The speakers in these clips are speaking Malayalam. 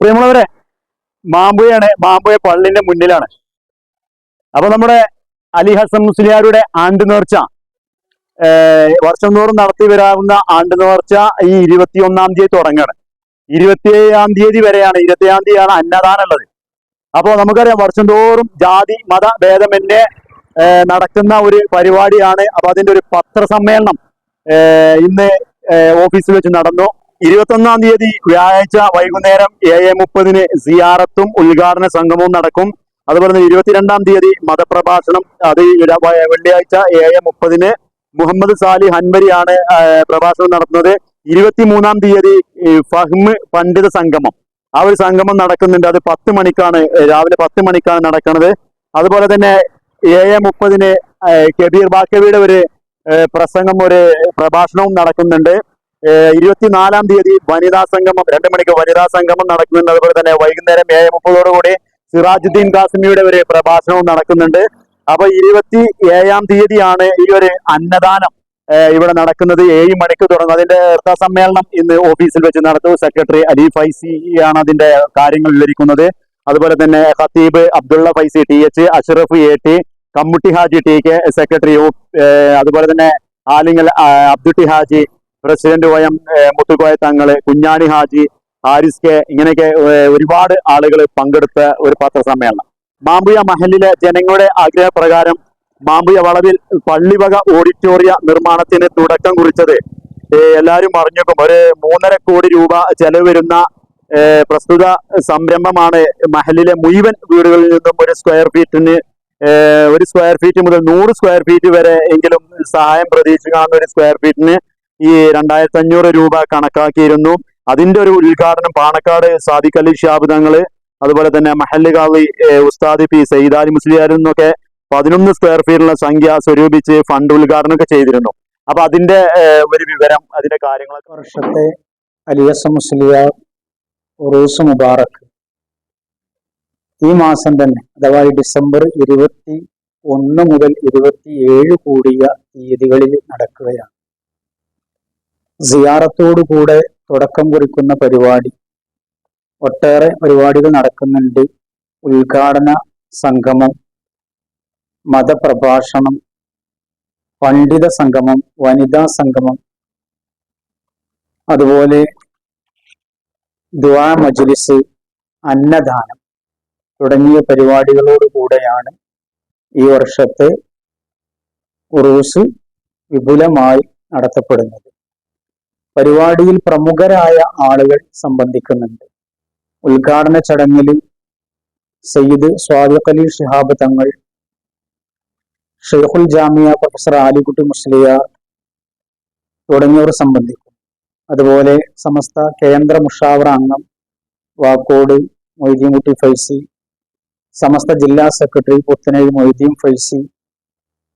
പ്രിയമുള്ളവരെ മാമ്പുയാണ് മാമ്പുയ പള്ളിന്റെ മുന്നിലാണ്. അപ്പൊ നമ്മുടെ അലി ഹസൻ മുസ്ലിയാരുടെ ആണ്ട് നേർച്ച വർഷം തോറും നടത്തി വരാവുന്ന ആണ്ട് നേർച്ച ഈ ഇരുപത്തിയൊന്നാം തീയതി തുടങ്ങാണ് ഇരുപത്തിയേഴാം തീയതി വരെയാണ് ഇരുപത്തിയേഴാം തീയതിയാണ് അന്നദാനം ഉള്ളത്. അപ്പോൾ നമുക്കറിയാം വർഷം തോറും ജാതി മത ഭേദമന്യേ ഏർ നടക്കുന്ന ഒരു പരിപാടിയാണ്. അപ്പൊ അതിന്റെ ഒരു പത്രസമ്മേളനം ഇന്ന് ഓഫീസിൽ വെച്ച് നടന്നു. ഇരുപത്തൊന്നാം തീയതി വ്യാഴാഴ്ച വൈകുന്നേരം ഏഴ് മുപ്പതിന് സിയാറത്തും ഉദ്ഘാടന സംഗമവും നടക്കും. അതുപോലെ തന്നെ ഇരുപത്തിരണ്ടാം തീയതി മതപ്രഭാഷണം അത് വെള്ളിയാഴ്ച ഏഴ് മുപ്പതിന് മുഹമ്മദ് സാലി ആണ് പ്രഭാഷണം നടത്തുന്നത്. ഇരുപത്തിമൂന്നാം തീയതി ഫഹ്മ് പണ്ഡിത സംഗമം. ആ ഒരു സംഗമം നടക്കുന്നുണ്ട്. അത് പത്ത് മണിക്കാണ് രാവിലെ പത്ത് മണിക്കാണ് നടക്കുന്നത് അതുപോലെ തന്നെ ഏഴ് മുപ്പതിന് കബീർ ബാക്കവിയുടെ ഒരു പ്രസംഗം ഒരു പ്രഭാഷണവും നടക്കുന്നുണ്ട്. ഇരുപത്തിനാലാം തീയതി വനിതാ സംഗമം രണ്ട് മണിക്ക് വനിതാ സംഗമം നടക്കുന്നുണ്ട് അതുപോലെ തന്നെ വൈകുന്നേരം ഏഴ് മുപ്പതോടുകൂടി സിറാജുദ്ദീൻ കാസിമിയുടെ ഒരു പ്രഭാഷണവും നടക്കുന്നുണ്ട്. അപ്പൊ ഇരുപത്തി ഏഴാം തീയതിയാണ് ഈ ഒരു അന്നദാനം ഇവിടെ നടക്കുന്നത്. ഏഴ് മണിക്ക് തുടങ്ങും. അതിന്റെ വാർത്താ സമ്മേളനം ഇന്ന് ഓഫീസിൽ വെച്ച് നടത്തും. സെക്രട്ടറി അലി ഫൈസി ആണ് അതിന്റെ കാര്യങ്ങൾ വിവരിക്കുന്നത്. അതുപോലെ തന്നെ ഖത്തീബ് Abdulla Faizy T H Ashraf A T Kammutty Haji T K secretary അതുപോലെ തന്നെ ആലിങ്ങൽ അബ്ദുട്ടി ഹാജി പ്രസിഡന്റ് വയം മുത്തുക്കോയ തങ്ങൾ കുഞ്ഞാണി ഹാജി ഹാരിസ് കെ ഇങ്ങനെയൊക്കെ ഒരുപാട് ആളുകൾ പങ്കെടുത്ത ഒരു പത്രസമ്മേളനം. മാമ്പുയ മഹലിലെ ജനങ്ങളുടെ ആഗ്രഹപ്രകാരം മാമ്പുയ വളവിൽ പള്ളിവക ഓഡിറ്റോറിയ നിർമ്മാണത്തിന് തുടക്കം കുറിച്ചത് എല്ലാവരും അറിഞ്ഞേക്കും ഒരു മൂന്നര കോടി രൂപ ചെലവ് വരുന്ന പ്രസ്തുത സംരംഭമാണ് മഹലിലെ മുഴുവൻ വീടുകളിൽ നിന്നും ഒരു സ്ക്വയർ ഫീറ്റിന് ഒരു സ്ക്വയർ ഫീറ്റ് മുതൽ നൂറ് സ്ക്വയർ ഫീറ്റ് വരെ എങ്കിലും സഹായം പ്രതീക്ഷിക്കാവുന്ന ഒരു സ്ക്വയർ ഫീറ്റിന് ഈ രണ്ടായിരത്തി അഞ്ഞൂറ് രൂപ കണക്കാക്കിയിരുന്നു. അതിന്റെ ഒരു ഉദ്ഘാടനം പാണക്കാട് സാദിഖലി ഷിഹാബ് തങ്ങൾ അതുപോലെ തന്നെ മഹല്ല് കാളി ഏഹ്, ഉസ്താദ് പി സെയ്ദാലി മുസ്ലിയാരിൽ നിന്നൊക്കെ പതിനൊന്ന് സ്ക്വയർ ഫീറ്റുള്ള സംഖ്യ സ്വരൂപിച്ച് ഫണ്ട് ഉദ്ഘാടനം ഒക്കെ ചെയ്തിരുന്നു. അപ്പൊ അതിന്റെ ഒരു വിവരം അതിന്റെ കാര്യങ്ങളൊക്കെ വർഷത്തെ അലിയസ് മുസ്ലിയാർ ഉറൂസ് മുബാറക്ക് ഈ മാസം തന്നെ അഥവാ ഡിസംബർ ഇരുപത്തി ഒന്ന് മുതൽ ഇരുപത്തിയേഴ് കൂടിയ തീയതികളിൽ നടക്കുകയാണ്. സിയാറത്തോടുകൂടെ തുടക്കം കുറിക്കുന്ന പരിപാടി. ഒട്ടേറെ പരിപാടികൾ നടക്കുന്നുണ്ട്. ഉദ്ഘാടന സംഗമം മതപ്രഭാഷണം പണ്ഡിത സംഗമം വനിതാ സംഗമം അതുപോലെ ദുആ മജ്ലിസ് അന്നദാനം തുടങ്ങിയ പരിപാടികളോടുകൂടെയാണ് ഈ വർഷത്തെ ഉറൂസ് വിപുലമായി നടത്തപ്പെടുന്നത്. പരിപാടിയിൽ പ്രമുഖരായ ആളുകൾ സംബന്ധിക്കുന്നുണ്ട്. ഉദ്ഘാടന ചടങ്ങിൽ സയ്യിദ് സ്വാദിഖ് അലി ഷിഹാബ് തങ്ങൾ ഷെയ്ഖുൽ ജാമിയ പ്രൊഫസർ ആലിക്കുട്ടി മുസ്ലിയാർ തുടങ്ങിയവർ സംബന്ധിക്കും. അതുപോലെ സമസ്ത കേന്ദ്ര മുഷാവറ അംഗം വാക്കോട് മൊയ്തീൻകുട്ടി ഫൈസി സമസ്ത ജില്ലാ സെക്രട്ടറി പുത്തനഴി മൊയ്തീൻ ഫൈസി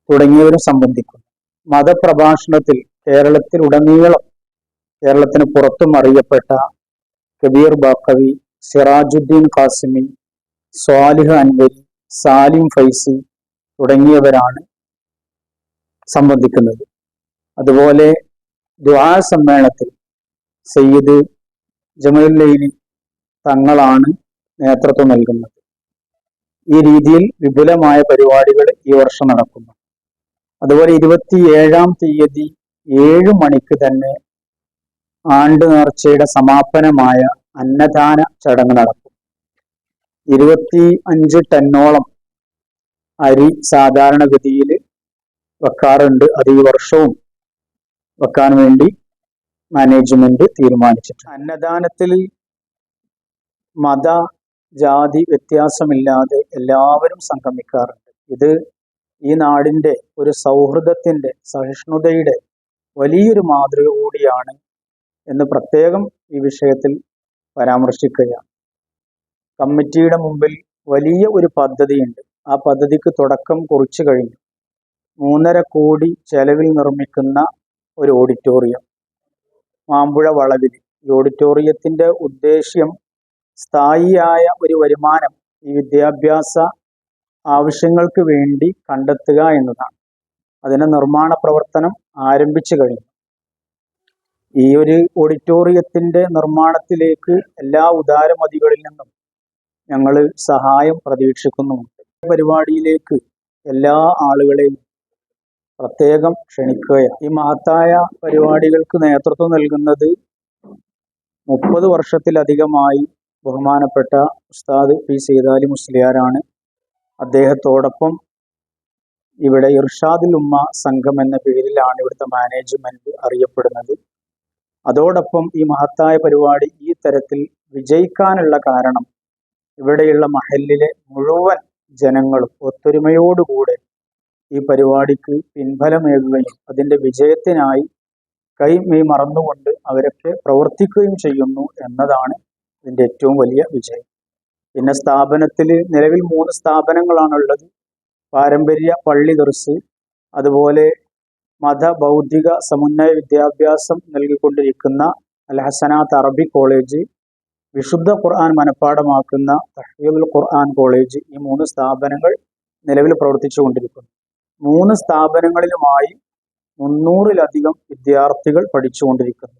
തുടങ്ങിയവരും സംബന്ധിക്കുന്നു മതപ്രഭാഷണത്തിൽ കേരളത്തിൽ ഉടനീളം കേരളത്തിന് പുറത്തും അറിയപ്പെട്ട കബീർ ബാക്കവി സിറാജുദ്ദീൻ ഖാസിമി സ്വാലിഹ് അൻവരി സാലിം ഫൈസി തുടങ്ങിയവരാണ് സംബന്ധിക്കുന്നത്. അതുപോലെ ദുആ സമ്മേളനത്തിൽ സയ്യിദ് ജമീൽ ലൈലി തങ്ങളാണ് നേതൃത്വം നൽകുന്നത്. ഈ രീതിയിൽ വിപുലമായ പരിപാടികൾ ഈ വർഷം നടക്കുന്നു. അതുപോലെ ഇരുപത്തിയേഴാം തീയതി ഏഴ് മണിക്ക് തന്നെ ആണ്ട് നേർച്ചയുടെ സമാപനമായ അന്നദാന ചടങ്ങ് നടക്കും. ഇരുപത്തി അഞ്ച് ടന്നോളം അരി സാധാരണഗതിയിൽ വെക്കാറുണ്ട്. അത് ഈ വർഷവും വെക്കാൻ വേണ്ടി മാനേജ്മെന്റ് തീരുമാനിച്ചിട്ടുണ്ട്. അന്നദാനത്തിൽ മത ജാതി വ്യത്യാസമില്ലാതെ എല്ലാവരും സംഗമിക്കാറുണ്ട്. ഇത് ഈ നാടിന്റെ ഒരു സൗഹൃദത്തിന്റെ സഹിഷ്ണുതയുടെ വലിയൊരു മാതൃക കൂടിയാണ് എന്ന് പ്രത്യേകം ഈ വിഷയത്തിൽ പരാമർശിക്കുകയാണ്. കമ്മിറ്റിയുടെ മുമ്പിൽ വലിയ ഒരു പദ്ധതിയുണ്ട്. ആ പദ്ധതിക്ക് തുടക്കം കുറിച്ചു കഴിഞ്ഞു. മൂന്നര കോടി ചെലവിൽ നിർമ്മിക്കുന്ന ഒരു ഓഡിറ്റോറിയം. മാമ്പുഴ വളവിൽ. ഈ ഓഡിറ്റോറിയത്തിന്റെ ഉദ്ദേശ്യം സ്ഥായിയായ ഒരു വരുമാനം ഈ വിദ്യാഭ്യാസ ആവശ്യങ്ങൾക്ക് വേണ്ടി കണ്ടെത്തുക എന്നതാണ്. അതിന് നിർമ്മാണ പ്രവർത്തനം ആരംഭിച്ചു കഴിഞ്ഞു. ഈ ഒരു ഓഡിറ്റോറിയത്തിന്റെ നിർമ്മാണത്തിലേക്ക് എല്ലാ ഉദാരമതികളിൽ നിന്നും ഞങ്ങൾ സഹായം പ്രതീക്ഷിക്കുന്നുമുണ്ട്. പരിപാടിയിലേക്ക് എല്ലാ ആളുകളെയും പ്രത്യേകം ക്ഷണിക്കുകയാണ്. ഈ മഹത്തായ പരിപാടികൾക്ക് നേതൃത്വം നൽകുന്നത് മുപ്പത് വർഷത്തിലധികമായി ബഹുമാനപ്പെട്ട ഉസ്താദ് പി സീതാലി മുസ്ലിയാരാണ്. അദ്ദേഹത്തോടൊപ്പം ഇവിടെ ഇർഷാദിൽ ഉമ്മ സംഘം എന്ന പേരിലാണ് ഇവിടുത്തെ മാനേജ്മെന്റ് അറിയപ്പെടുന്നത്. അതോടൊപ്പം ഈ മഹത്തായ പരിപാടി ഈ തരത്തിൽ വിജയിക്കാനുള്ള കാരണം ഇവിടെയുള്ള മഹലിലെ മുഴുവൻ ജനങ്ങളും ഒത്തൊരുമയോടുകൂടെ ഈ പരിപാടിക്ക് പിൻഫലമേകുകയും അതിന്റെ വിജയത്തിനായി കൈ മീ മറന്നുകൊണ്ട് അവരൊക്കെ പ്രവർത്തിക്കുകയും ചെയ്യുന്നു എന്നതാണ് ഇതിന്റെ ഏറ്റവും വലിയ വിജയം. പിന്നെ സ്ഥാപനത്തിൽ നിലവിൽ മൂന്ന് സ്ഥാപനങ്ങളാണുള്ളത്. പാരമ്പര്യ പള്ളി ദർസ് അതുപോലെ മത ബൗദ്ധിക സമുന്നയ വിദ്യാഭ്യാസം നൽകിക്കൊണ്ടിരിക്കുന്ന അൽ ഹസനാത്ത് അറബി കോളേജ് വിശുദ്ധ ഖുർആൻ മനഃപ്പാടമാക്കുന്ന തഹീദുൽ ഖുർആൻ കോളേജ് ഈ മൂന്ന് സ്ഥാപനങ്ങൾ നിലവിൽ പ്രവർത്തിച്ചു കൊണ്ടിരിക്കുന്നു മൂന്ന് സ്ഥാപനങ്ങളിലുമായി മുന്നൂറിലധികം വിദ്യാർത്ഥികൾ പഠിച്ചുകൊണ്ടിരിക്കുന്നു.